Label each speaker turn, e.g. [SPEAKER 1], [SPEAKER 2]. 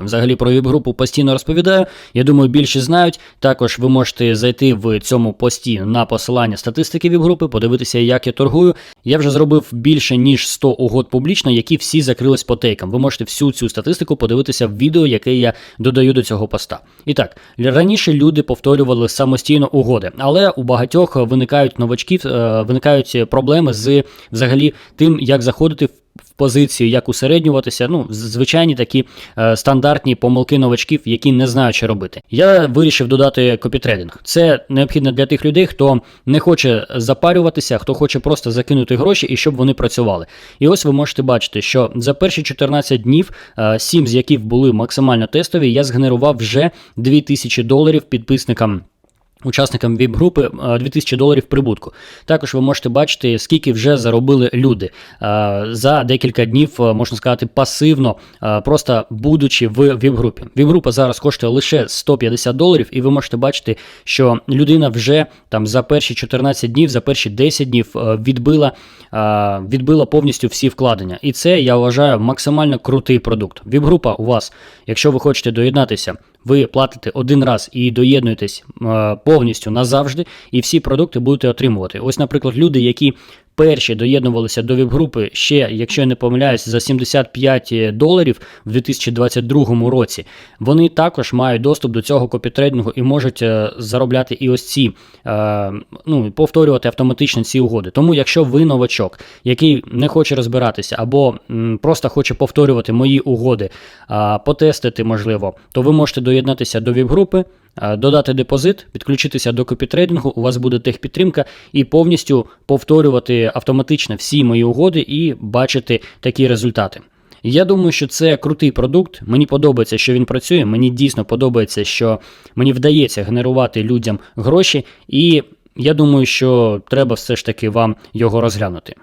[SPEAKER 1] Взагалі про віп-групу постійно розповідаю. Я думаю, більше знають. Також ви можете зайти в цьому пості на посилання статистики віп-групи, подивитися, як я торгую. Я вже зробив більше ніж 100 угод публічно, які всі закрились по тейкам. Ви можете всю цю статистику подивитися в відео, яке я додаю до цього поста. І так, раніше люди повторювали самостійно угоди, але у багатьох виникають новачків, е, виникають проблеми з взагалі тим, як заходити в в позицію, як усереднюватися. Ну, звичайні такі е, стандартні помилки новачків, які не знають, що робити. Я вирішив додати копітрейдинг. Це необхідно для тих людей, хто не хоче запарюватися, хто хоче просто закинути гроші і щоб вони працювали. І ось ви можете бачити, що за перші 14 днів, е, 7 з яких були максимально тестові, я згенерував вже 2000 доларів підписникам. Учасникам ВІП-групи е, 2000 доларів прибутку. Також ви можете бачити, скільки вже заробили люди Е, за декілька днів, е, можна сказати, пасивно, е, просто будучи в ВІП-групі. ВІП-група зараз коштує лише 150 доларів, і ви можете бачити, що людина вже там за перші 14 днів, за перші 10 днів е, відбила, е, відбила повністю всі вкладення. І це я вважаю максимально крутий продукт. ВІП-група у вас, якщо ви хочете доєднатися, ви платите один раз і доєднуєтесь е, повністю назавжди, і всі продукти будете отримувати. Ось, наприклад, люди, які перші доєднувалися до веб-групи ще, якщо я не помиляюсь, за 75 доларів в 2022 році, вони також мають доступ до цього копітрейдингу і можуть е, заробляти і ось ці, е, ну, повторювати автоматично ці угоди. Тому, якщо ви новачок, який не хоче розбиратися, або просто хоче повторювати мої угоди, потестити можливо, то ви можете доєднатися до віп-групи. Е, Додати депозит, підключитися до копітрейдингу, у вас буде техпідтримка і повністю повторювати автоматично всі мої угоди і бачити такі результати. Я думаю, що це крутий продукт. Мені подобається, що він працює. Мені дійсно подобається, що мені вдається генерувати людям гроші, і я думаю, що треба все ж таки вам його розглянути.